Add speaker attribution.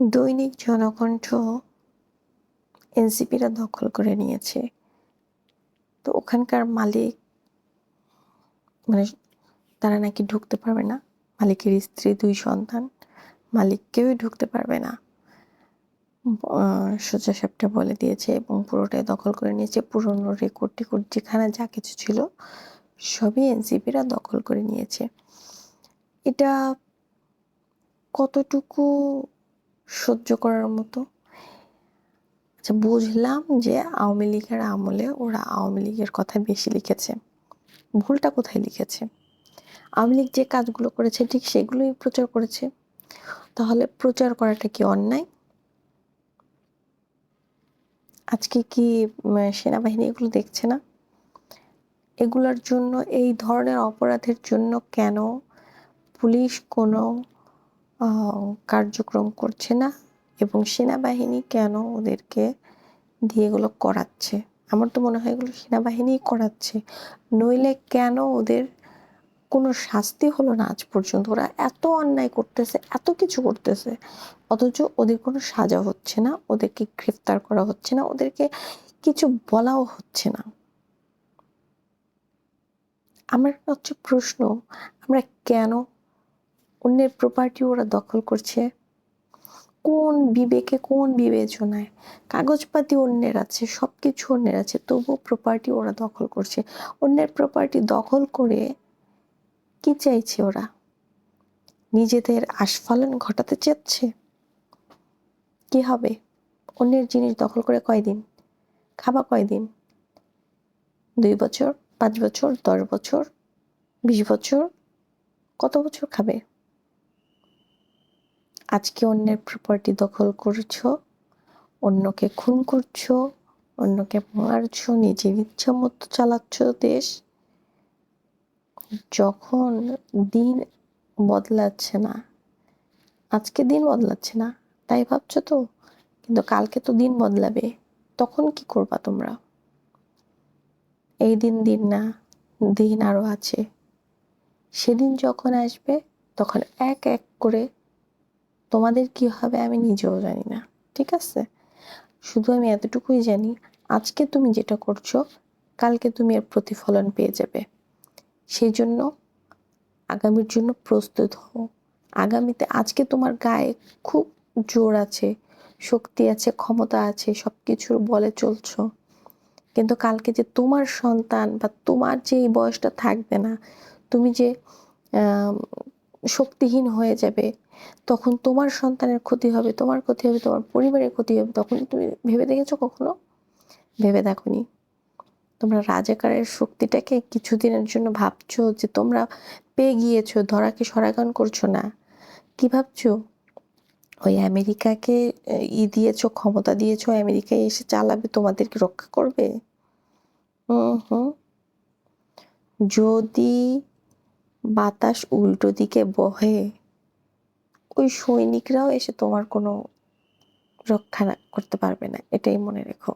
Speaker 1: দৈনিক জনকণ্ঠ এনসিপিরা দখল করে নিয়েছে। তো ওখানকার মালিক মানে তারা নাকি ঢুকতে পারবে না। মালিকের স্ত্রী, দুই সন্তান মালিক কেউই ঢুকতে পারবে না। সোজা সাপটা বলে দিয়েছে এবং পুরোটাই দখল করে নিয়েছে। পুরনো রেকর্ড টেকর্ড যেখানে যা কিছু ছিল, সবই এনসিপিরা দখল করে নিয়েছে। এটা কতটুকু সহ্য করার মতো। আচ্ছা বুঝলাম যে আওয়ামী লীগের আমলে ওরা আওয়ামী লীগের কথা বেশি লিখেছে। ভুলটা কোথায় লিখেছে? আওয়ামী লীগ যে কাজগুলো করেছে, ঠিক সেগুলোই প্রচার করেছে। তাহলে প্রচার করাটা কি অন্যায়? আজকে কি সেনাবাহিনী এগুলো দেখছে না? এগুলোর জন্য, এই ধরনের অপরাধের জন্য কেন পুলিশ কোনো কার্যক্রম করছে না এবং সেনাবাহিনী কেন ওদেরকে দিয়ে এগুলো করাচ্ছে? আমার তো মনে হয় এগুলো সেনাবাহিনীই করাচ্ছে। নইলে কেন ওদের কোনো শাস্তি হলো না আজ পর্যন্ত? ওরা এত অন্যায় করতেছে, এত কিছু করতেছে। অথচ ওদের কোনো সাজা হচ্ছে না, ওদেরকে গ্রেফতার করা হচ্ছে না, ওদেরকে কিছু বলাও হচ্ছে না। আমার হচ্ছে প্রশ্ন, আমরা কেন অন্যের প্রপার্টি ওরা দখল করছে। কোন বিবেকে, কোন বিবেচনায়? কাগজপাতি অন্যের আছে সব কিছু অন্যের আছে, তবুও প্রপার্টি ওরা দখল করছে। অন্যের প্রপার্টি দখল করে কি চাইছে ওরা? নিজেদের আস্ফালন ঘটাতে চাচ্ছে? কি হবে? অন্যের জিনিস দখল করে কয়দিন? খাবা কয়দিন? দুই বছর, পাঁচ বছর, দশ বছর, বিশ বছর, কত বছর খাবে? আজকে অন্যের প্রপার্টি দখল করছ, অন্যকে খুন করছ, অন্যকে মারছো, নিজের ইচ্ছা মতো চালাচ্ছ দেশ। যখন দিন বদলাচ্ছে না, আজকে দিন বদলাচ্ছে না, তাই ভাবছ তো? কিন্তু কালকে তো দিন বদলাবে, তখন কি করবা তোমরা? এই দিন দিন না, দিন আরও আছে। সেদিন যখন আসবে, তখন এক এক করে তোমাদের কি হবে আমি নিজেও জানি না, ঠিক আছে? শুধু আমি এতটুকুই জানি, আজকে তুমি যেটা করছ, কালকে তুমি এর প্রতিফলন পেয়ে যাবে। সেই জন্য আগামীর জন্য প্রস্তুত হও। আগামীতে আজকে তোমার গায়ে খুব জোর আছে, শক্তি আছে, ক্ষমতা আছে সব কিছুর বলে চলছো। কিন্তু কালকে যে তোমার সন্তান বা তোমার যে এই বয়সটা থাকবে না, তুমি যে শক্তিহীন হয়ে যাবে, তখন তোমার সন্তানের ক্ষতি হবে, তোমার ক্ষতি হবে, তোমার পরিবারের ক্ষতি হবে। তখন তুমি ভেবে দেখেছ কখনো? ভেবে দেখোনি। তোমরা রাজাকারের শক্তিটাকে কিছুদিনের জন্য ভাবছ যে তোমরা পেয়ে গিয়েছো, ধরাকে সরাগান করছ না। কি ভাবছ? ওই আমেরিকাকে ই দিয়েছ, ক্ষমতা দিয়েছ, আমেরিকায় এসে চালাবে, তোমাদেরকে রক্ষা করবে? হুম হুম। যদি বাতাস উল্টো দিকে বহে। ওই সৈনিকরাও এসে তোমার কোনো রক্ষা করতে পারবে না, এটাই মনে রেখো।